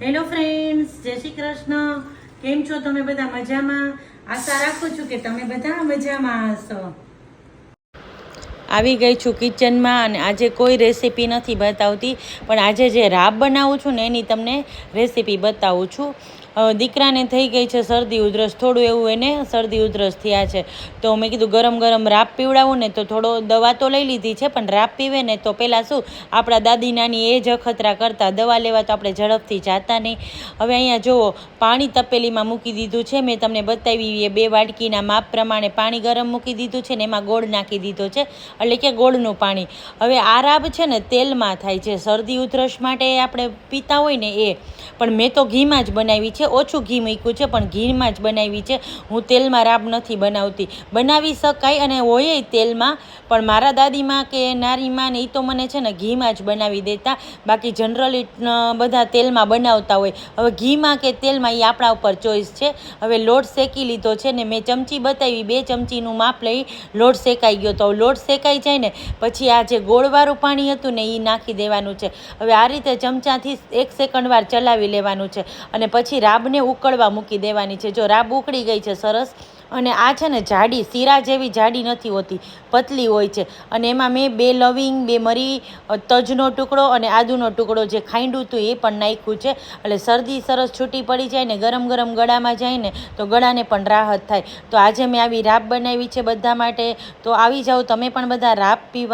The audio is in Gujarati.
હેલો ફ્રેન્ડ્સ જય શ્રી કૃષ્ણ. કેમ છો તમે બધા મજામાં? આશા રાખું છું કે તમે બધા મજામાં હશો. આવી ગઈ છું કિચનમાં અને આજે કોઈ રેસીપી નથી બતાવતી, પણ આજે જે રાબ બનાવું છું ને એની તમને રેસીપી બતાવું છું. દીકરાને થઈ ગઈ છે શરદી ઉધરસ, થોડું એવું એને શરદી ઉધરસ થયા છે. તો મેં કીધું, ગરમ ગરમ રાપ પીવડાવું ને તો થોડો દવા તો લઈ લીધી છે, પણ રાપ પીવે ને તો પહેલાં શું, આપણા દાદી નાની એ જ અખતરા કરતા, દવા લેવા તો આપણે ઝડપથી જાતા નહીં. હવે અહીંયા જુઓ, પાણી તપેલીમાં મૂકી દીધું છે, મેં તમને બતાવી એ બે વાટકીના માપ પ્રમાણે પાણી ગરમ મૂકી દીધું છે ને એમાં ગોળ નાખી દીધો છે, એટલે કે ગોળનું પાણી. હવે આ રાબ છે ને તેલમાં થાય છે, શરદી ઉધરસ માટે આપણે પીતા હોય ને એ, પણ મેં તો ઘીમાં જ બનાવી છે ઓછું ઘી મૂક્યું છે, પણ ઘીમાં જ બનાવી છે. હું તેલમાં રાબ નથી બનાવતી. બનાવી શકાય અને હોય તેલમાં, પણ મારા દાદીમાં કે નારીમાં ને એ તો મને છે ને ઘીમાં જ બનાવી દેતા. બાકી જનરલી બધા તેલમાં બનાવતા હોય. હવે ઘીમાં કે તેલમાં એ આપણા ઉપર ચોઈસ છે. હવે લોટ શેકી લીધો છે ને મેં ચમચી બતાવી, બે ચમચીનું માપ લઈ લોટ શેકાઈ ગયો તો. લોટ શેકાઈ જાય ને પછી આ જે ગોળવાળું પાણી હતું ને એ નાખી દેવાનું છે. હવે આ રીતે ચમચાથી એક સેકન્ડ વાર ચલાવી લેવાનું છે. અને પછી રાબને ઉકળવા મૂકી દેવાની છે. જો રાબ ઉકળી ગઈ છે સરસ, અને આ છે ને જાડી, શીરા જેવી જાડી નથી હોતી, પતલી હોય છે. અને એમાં મેં બે લવિંગ, બે મરી તજનો ટુકડો અને આદુનો ટુકડો જે ખાંડું હતું એ પણ નાખ્યું છે. એટલે શરદી સરસ છૂટી પડી જાય ને ગરમ ગરમ ગળામાં જાય ને, તો ગળાને પણ રાહત થાય. તો આજે મેં આવી રાબ બનાવી છે બધા માટે. તો આવી જાઓ, તમે પણ બધા રાબ પીવા